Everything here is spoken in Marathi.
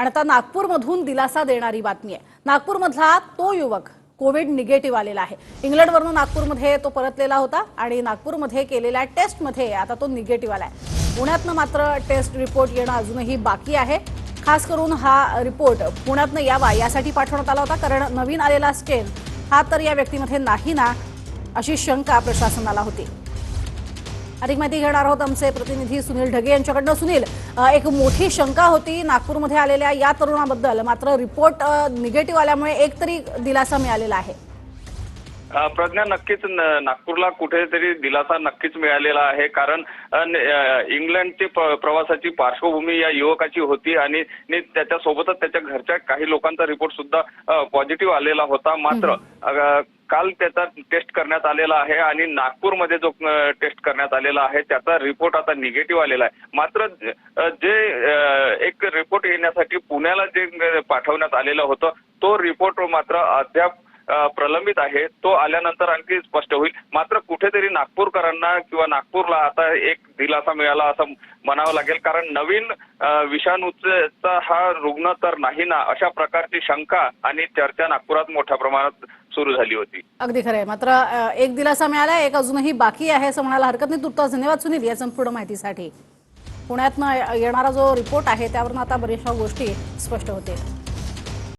आणि आता नागपूरमधून दिलासा देणारी बातमी आहे. नागपूरमधला तो युवक कोविड निगेटिव्ह आलेला आहे. इंग्लंडवरून नागपूरमध्ये तो परतलेला होता आणि नागपूरमध्ये केलेल्या टेस्टमध्ये आता तो निगेटिव्ह आला आहे पुण्यातनं मात्र टेस्ट रिपोर्ट येणं अजूनही बाकी आहे. खास करून हा रिपोर्ट पुण्यातनं यावा यासाठी पाठवण्यात आला होता कारण नवीन आलेला स्टेन हा तर या व्यक्तीमध्ये नाही ना अशी शंका प्रशासनाला होती. अधिक माहिती घेणार आहोत आमचे प्रतिनिधी सुनील ढगे यांच्याकडनं. सुनील एक मोठी शंका होती नागपूरमध्ये आलेल्या या तरुणाबद्दल. मात्र रिपोर्ट निगेटिव्ह आल्यामुळे एक तरी दिलासा मिळालेला आहे. प्रज्ञा नक्कीच नागपूरला कुठेतरी दिलासा नक्कीच मिळालेला आहे. कारण इंग्लंडची प्रवासाची पार्श्वभूमी या युवकाची होती आणि त्याच्यासोबतच त्याच्या घरच्या काही लोकांचा रिपोर्ट सुद्धा पॉझिटिव्ह आलेला होता. मात्र काल त्याचा टेस्ट करण्यात आलेला आहे आणि नागपूरमध्ये जो टेस्ट करण्यात आलेला आहे त्याचा रिपोर्ट आता निगेटिव्ह आलेला आहे. मात्र जे एक रिपोर्ट येण्यासाठी पुण्याला जे पाठवण्यात आलेलं होतं तो रिपोर्ट मात्र अद्याप प्रलंबित आहे. तो आल्यानंतर आणखी स्पष्ट होईल. मात्र कुठेतरी नागपूरकरांना किंवा नागपूरला आता एक दिलासा मिळाला असं म्हणावं लागेल. कारण नवीन विषाणूचा हा रुग्ण तर नाही ना अशा प्रकारची शंका आणि चर्चा नागपुरात मोठ्या प्रमाणात सुरू झाली होती. अगदी खरंय. मात्र एक दिलासा मिळाला एक अजूनही बाकी आहे असं म्हणायला हरकत नाही. तुर्तास धन्यवाद सुनील या संपूर्ण माहितीसाठी. पुण्यातनं येणारा जो रिपोर्ट आहे त्यावरून आता बऱ्याचशा गोष्टी स्पष्ट होतील.